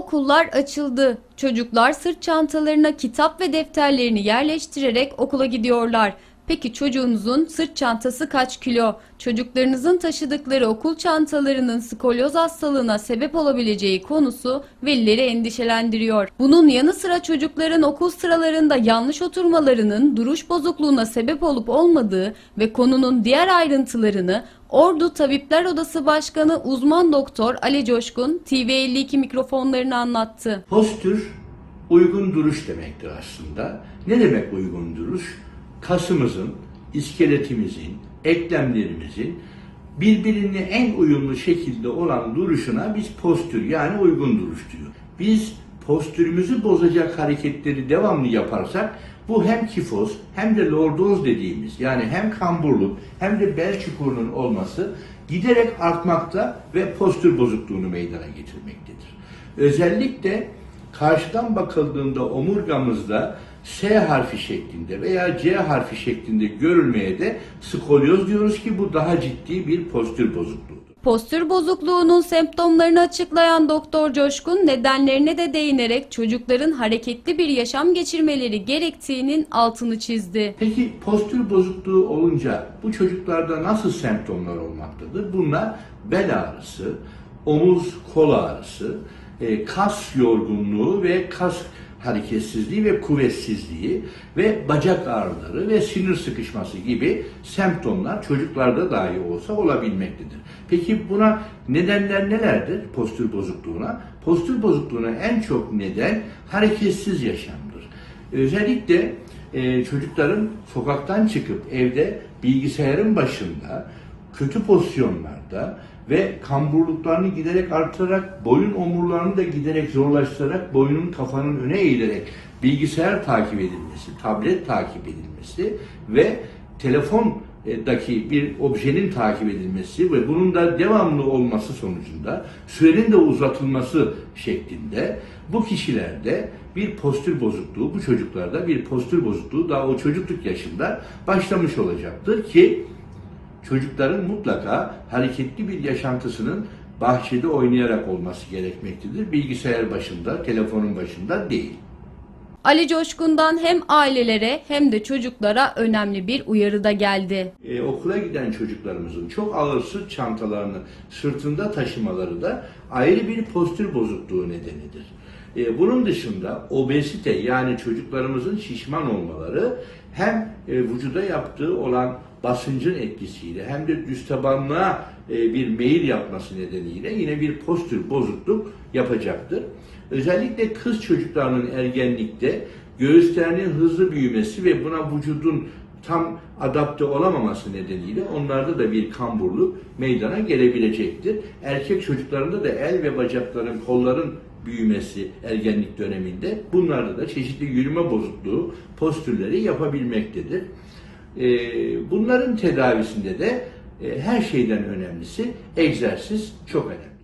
Okullar açıldı. Çocuklar sırt çantalarına kitap ve defterlerini yerleştirerek okula gidiyorlar. Peki çocuğunuzun sırt çantası kaç kilo? Çocuklarınızın taşıdıkları okul çantalarının skolyoz hastalığına sebep olabileceği konusu velileri endişelendiriyor. Bunun yanı sıra çocukların okul sıralarında yanlış oturmalarının duruş bozukluğuna sebep olup olmadığı ve konunun diğer ayrıntılarını Ordu Tabipler Odası Başkanı uzman doktor Ali Coşkun TV52 mikrofonlarına anlattı. Postür uygun duruş demektir aslında. Ne demek uygun duruş? Kasımızın, iskeletimizin, eklemlerimizin birbirine en uyumlu şekilde olan duruşuna biz postür yani uygun duruş diyor. Biz postürümüzü bozacak hareketleri devamlı yaparsak bu hem kifoz hem de lordoz dediğimiz yani hem kamburluk hem de bel çukurunun olması giderek artmakta ve postür bozukluğunu meydana getirmektedir. Özellikle karşıdan bakıldığında omurgamızda S harfi şeklinde veya C harfi şeklinde görülmeye de skolyoz diyoruz ki bu daha ciddi bir postür bozukluğudur. Postür bozukluğunun semptomlarını açıklayan Doktor Coşkun nedenlerine de değinerek çocukların hareketli bir yaşam geçirmeleri gerektiğinin altını çizdi. Peki postür bozukluğu olunca bu çocuklarda nasıl semptomlar olmaktadır? Bunlar bel ağrısı, omuz kol ağrısı, e, kas yorgunluğu ve kas hareketsizliği ve kuvvetsizliği ve bacak ağrıları ve sinir sıkışması gibi semptomlar çocuklarda dahi olsa olabilmektedir. Peki buna nedenler nelerdir postür bozukluğuna? Postür bozukluğuna en çok neden hareketsiz yaşamdır. Özellikle e, çocukların sokaktan çıkıp evde bilgisayarın başında kötü pozisyonlarda ve kamburluklarını giderek artırarak boyun omurlarını da giderek zorlaştırarak boynun kafanın öne eğilerek bilgisayar takip edilmesi, tablet takip edilmesi ve telefondaki bir objenin takip edilmesi ve bunun da devamlı olması sonucunda sürenin de uzatılması şeklinde bu kişilerde bir postür bozukluğu, bu çocuklarda bir postür bozukluğu daha o çocukluk yaşında başlamış olacaktır ki çocukların mutlaka hareketli bir yaşantısının bahçede oynayarak olması gerekmektedir. Bilgisayar başında, telefonun başında değil. Ali Coşkun'dan hem ailelere hem de çocuklara önemli bir uyarı da geldi. Ee, okula giden çocuklarımızın çok ağır sırt çantalarını sırtında taşımaları da ayrı bir postür bozukluğu nedenidir. Ee, bunun dışında obezite yani çocuklarımızın şişman olmaları hem e, vücuda yaptığı olan basıncın etkisiyle hem de düz tabanlığa e, bir meyil yapması nedeniyle yine bir postür bozukluk yapacaktır. Özellikle kız çocuklarının ergenlikte göğüslerinin hızlı büyümesi ve buna vücudun tam adapte olamaması nedeniyle onlarda da bir kamburluk meydana gelebilecektir. Erkek çocuklarında da el ve bacakların, kolların büyümesi ergenlik döneminde bunlarda da çeşitli yürüme bozukluğu postürleri yapabilmektedir. Ee, Bunların tedavisinde de e, her şeyden önemlisi egzersiz çok önemli.